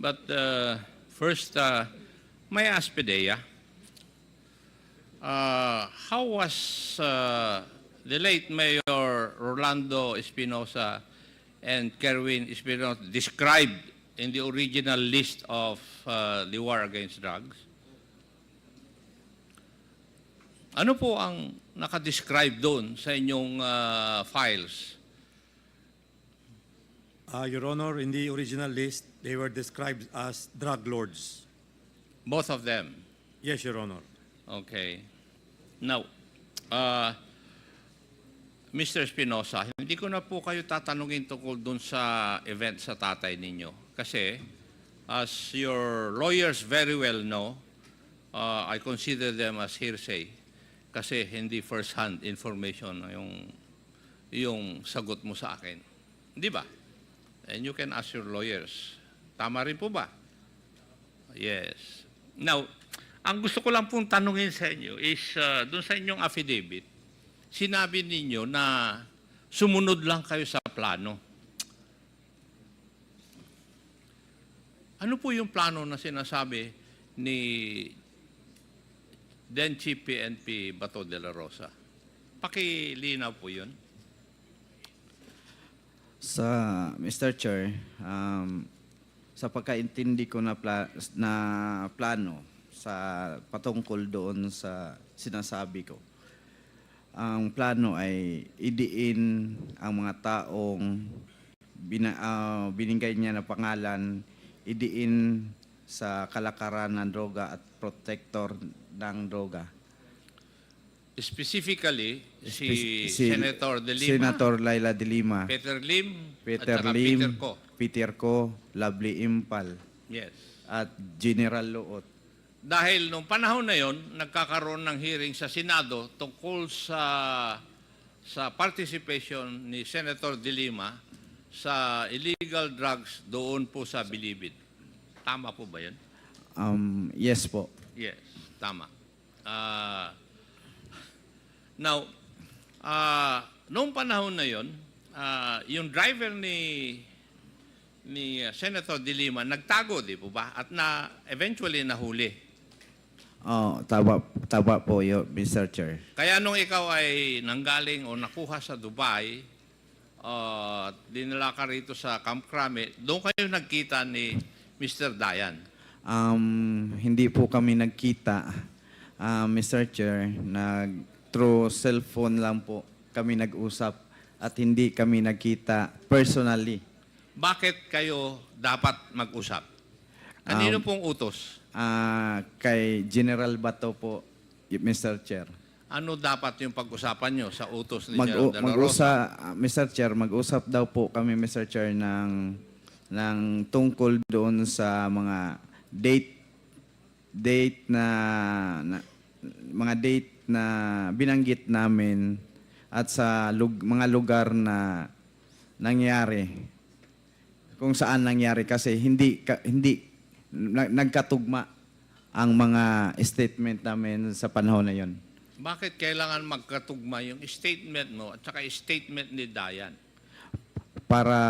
But uh, first, uh, may I ask Pedea, uh, how was uh, the late Mayor Rolando Espinosa and Kerwin Espinosa described in the original list of uh, the war against drugs? Ano po ang nakadescribe doon sa inyong uh, files? Uh, Your Honor, in the original list, they were described as drug lords. Both of them? Yes, Your Honor. Okay. Now, uh, Mr. Espinosa, hindi ko na po kayo tatanungin tungkol dun sa event sa tatay ninyo. Kasi, as your lawyers very well know, uh, I consider them as hearsay. Kasi hindi first-hand information yung, yung sagot mo sa akin. Di ba? And you can ask your lawyers. Tama rin po ba? Yes. Now, ang gusto ko lang pong tanungin sa inyo is uh, doon sa inyong affidavit, sinabi ninyo na sumunod lang kayo sa plano. Ano po yung plano na sinasabi ni then Chief PNP Bato de la Rosa? Pakilinaw po yun. Sa Mr. Chair, um, sa pagkaintindi ko na, pla- na plano sa patungkol doon sa sinasabi ko, ang plano ay idiin ang mga taong bina, ah, binigay niya na pangalan, idiin sa kalakaran ng droga at protector ng droga. Specifically, si, si Senator De Lima, Senator Laila de Lima. Peter Lim, Peter at saka Lim, Peter Ko. Peter Ko, Lovely Impal, Yes. at General Luot. Dahil nung panahon na yon, nagkakaroon ng hearing sa Senado tungkol sa sa participation ni Senator De Lima sa illegal drugs doon po sa Bilibid. Tama po ba 'yan? Um, yes po. Yes, tama. Ah, now, ah, noong panahon na yon, ah, yung driver ni ni uh, Senator De Lima nagtago, di po ba? At na eventually nahuli. Oh, tama, tama po yo, Mr. Chair. Kaya nung ikaw ay nanggaling o nakuha sa Dubai, uh, dinala ka rito sa Camp Crame, doon kayo nagkita ni Mr. Dayan. Um, hindi po kami nagkita, ah, Mr. Chair. Nag, through cellphone lang po kami nag-usap at hindi kami nagkita personally. Bakit kayo dapat mag-usap? Kanino Um, pong utos? Ah, kay General Bato po, Mr. Chair. Ano dapat yung pag-usapan nyo sa utos ni Mag General De La Rosa? Mr. Chair, mag-usap daw po kami, Mr. Chair, ng, ng tungkol doon sa mga date date na, na mga date na binanggit namin at sa lug, mga lugar na nangyari kung saan nangyari kasi hindi ka- hindi na- nagkatugma ang mga statement namin sa panahon na yon. Bakit kailangan magkatugma yung statement mo at saka statement ni Dayan? para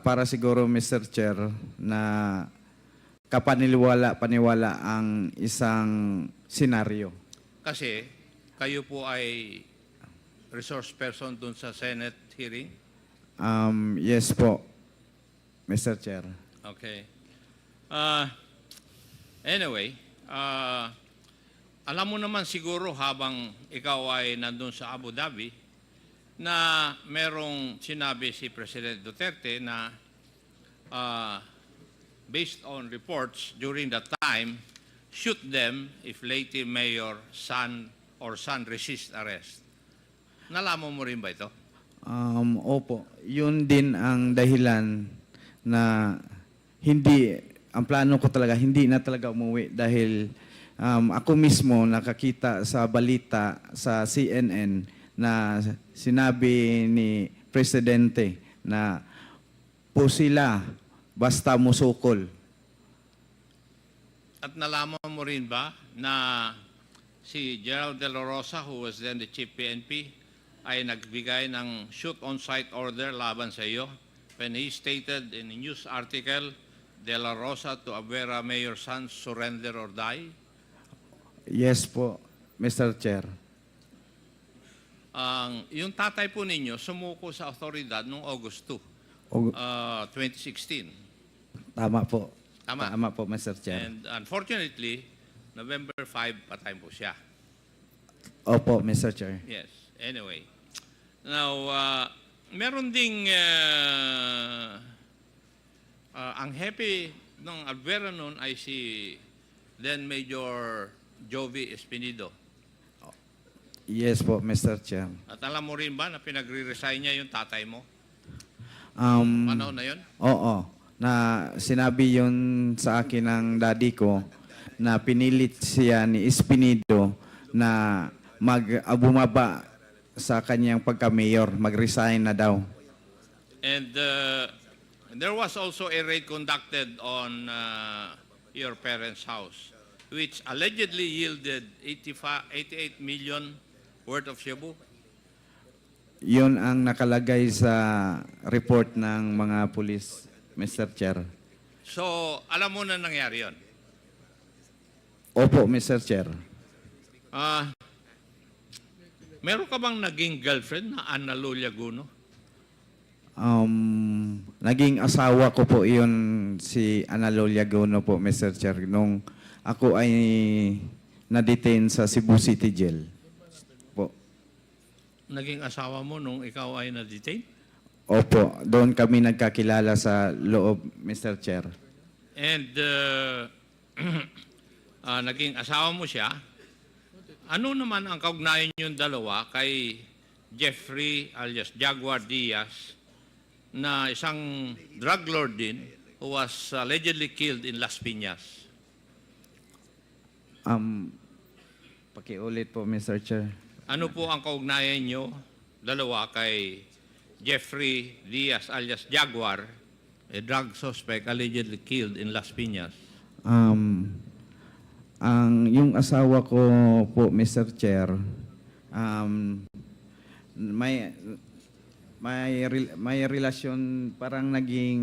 para siguro Mr. Chair na kapaniliwala paniwala ang isang senaryo. Kasi kayo po ay resource person dun sa Senate hearing. Um, yes po, Mr. Chair. Okay. Uh, anyway, uh, alam mo naman siguro habang ikaw ay nandun sa Abu Dhabi na merong sinabi si President Duterte na uh, based on reports during that time, shoot them if Leyte Mayor son or son resist arrest. Nalaman mo rin ba ito? Um, opo, yun din ang dahilan na hindi, ang plano ko talaga, hindi na talaga umuwi dahil um, ako mismo nakakita sa balita sa CNN na sinabi ni Presidente na po sila basta musukol. At nalaman mo rin ba na si Gerald De La Rosa, who was then the chief PNP, ay nagbigay ng shoot-on-site order laban sa iyo when he stated in a news article De La Rosa to Abuera Mayor's sons surrender or die? Yes po, Mr. Chair. Ang yung tatay po ninyo sumuko sa otoridad noong August 2, O, uh, 2016. tama po. Tama. Tama po, Mr. Chair. And unfortunately, November 5 patay po siya. Opo, Mr. Chair. Yes. Anyway. Now, uh, meron ding uh, uh, ang happy ng Alvera noon ay si then Major Jovi Espinido. Yes po, Mr. Chair. At alam mo rin ba na pinagre-resign niya yung tatay mo? Um, Panahon na yun? Oo. Na sinabi yun sa akin ng daddy ko na pinilit siya ni Espinido na mag ah, bumaba sa kanyang pagka-mayor, mag-resign na daw. And uh, there was also a raid conducted on uh, your parents' house, which allegedly yielded 85, 88 million worth of shabu. Yun ang nakalagay sa report ng mga pulis, Mr. Chair. So, alam mo na nangyari yon. Opo, Mr. Chair. Ah, meron ka bang naging girlfriend na Ana Lulia Guno? Um, naging asawa ko po iyon si Analolia Gono po, Mr. Chair, nung ako ay na-detain sa Cebu City Jail. Po. Naging asawa mo nung ikaw ay na-detain? Opo, doon kami nagkakilala sa loob, Mr. Chair. And uh, ah, naging asawa mo siya. Ano naman ang kaugnayan yung dalawa kay Jeffrey alias Jaguar Diaz na isang drug lord din who was allegedly killed in Las Piñas? Um, pakiulit po, Mr. Chair. Ano po ang kaugnayan nyo dalawa kay Jeffrey Diaz alias Jaguar, a drug suspect allegedly killed in Las Piñas? Um, ang yung asawa ko po, Mr. Chair, um, may may rel- may relasyon parang naging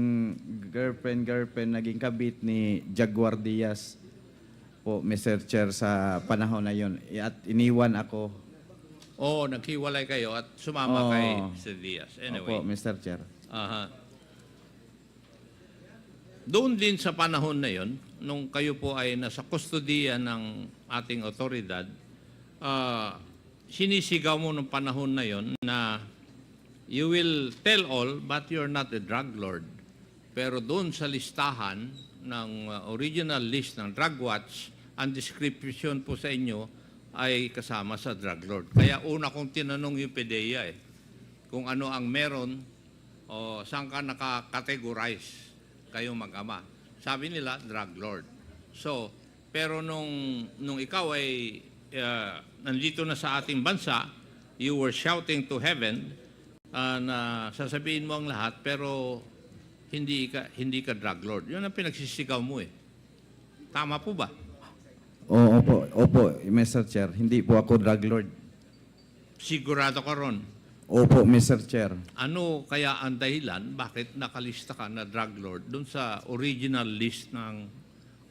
girlfriend girlfriend naging kabit ni Jaguar Diaz po Mr. Chair sa panahon na yon at iniwan ako Oo, naghiwalay kayo at sumama Oo. kay Mr. Diaz. Anyway. Opo, Mr. Chair. Aha. Doon din sa panahon na yon, nung kayo po ay nasa kustodiya ng ating otoridad, ah, sinisigaw mo nung panahon na yon na you will tell all but you're not a drug lord. Pero doon sa listahan ng ah, original list ng drug watch, ang description po sa inyo ay kasama sa drug lord. Kaya una kong tinanong yung PDEA eh, kung ano ang meron o saan ka nakakategorize kayong mag-ama. Sabi nila, drug lord. So, pero nung, nung ikaw ay uh, nandito na sa ating bansa, you were shouting to heaven uh, na sasabihin mo ang lahat, pero hindi ka, hindi ka drug lord. Yun ang pinagsisigaw mo eh. Tama po ba? Oo, opo, opo, Mr. Chair. Hindi po ako drug lord. Sigurado ka ron. Opo, Mr. Chair. Ano kaya ang dahilan bakit nakalista ka na drug lord doon sa original list ng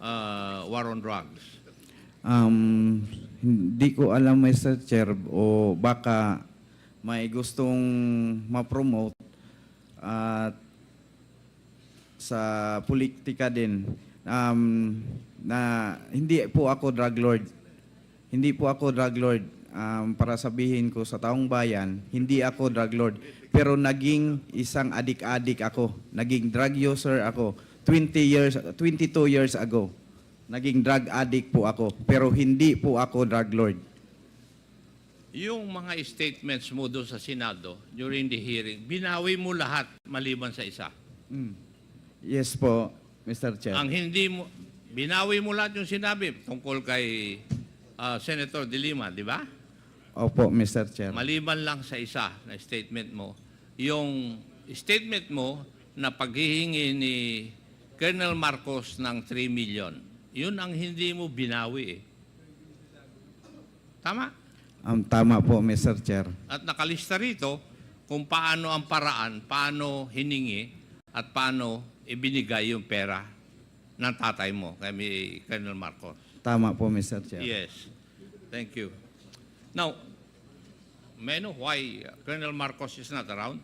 uh, war on drugs? Um, hindi ko alam, Mr. Chair, o baka may gustong ma-promote at sa politika din um, na hindi po ako drug lord. Hindi po ako drug lord. Um, para sabihin ko sa taong bayan, hindi ako drug lord. Pero naging isang adik-adik ako. Naging drug user ako. 20 years, 22 years ago. Naging drug addict po ako. Pero hindi po ako drug lord. Yung mga statements mo doon sa Senado during the hearing, binawi mo lahat maliban sa isa. Yes po, Mr. Chair. Ang hindi mo, binawi mo lahat yung sinabi tungkol kay uh, Senator De Lima, di ba? Opo, Mr. Chair. Maliban lang sa isa na statement mo, yung statement mo na paghihingi ni Colonel Marcos ng 3 million, yun ang hindi mo binawi eh. Tama? Um, tama po, Mr. Chair. At nakalista rito kung paano ang paraan, paano hiningi at paano ibinigay yung pera ng tatay mo, kay Colonel Marcos. Tama po, Mr. Chair. Yes. Thank you. Now, may I why Colonel Marcos is not around?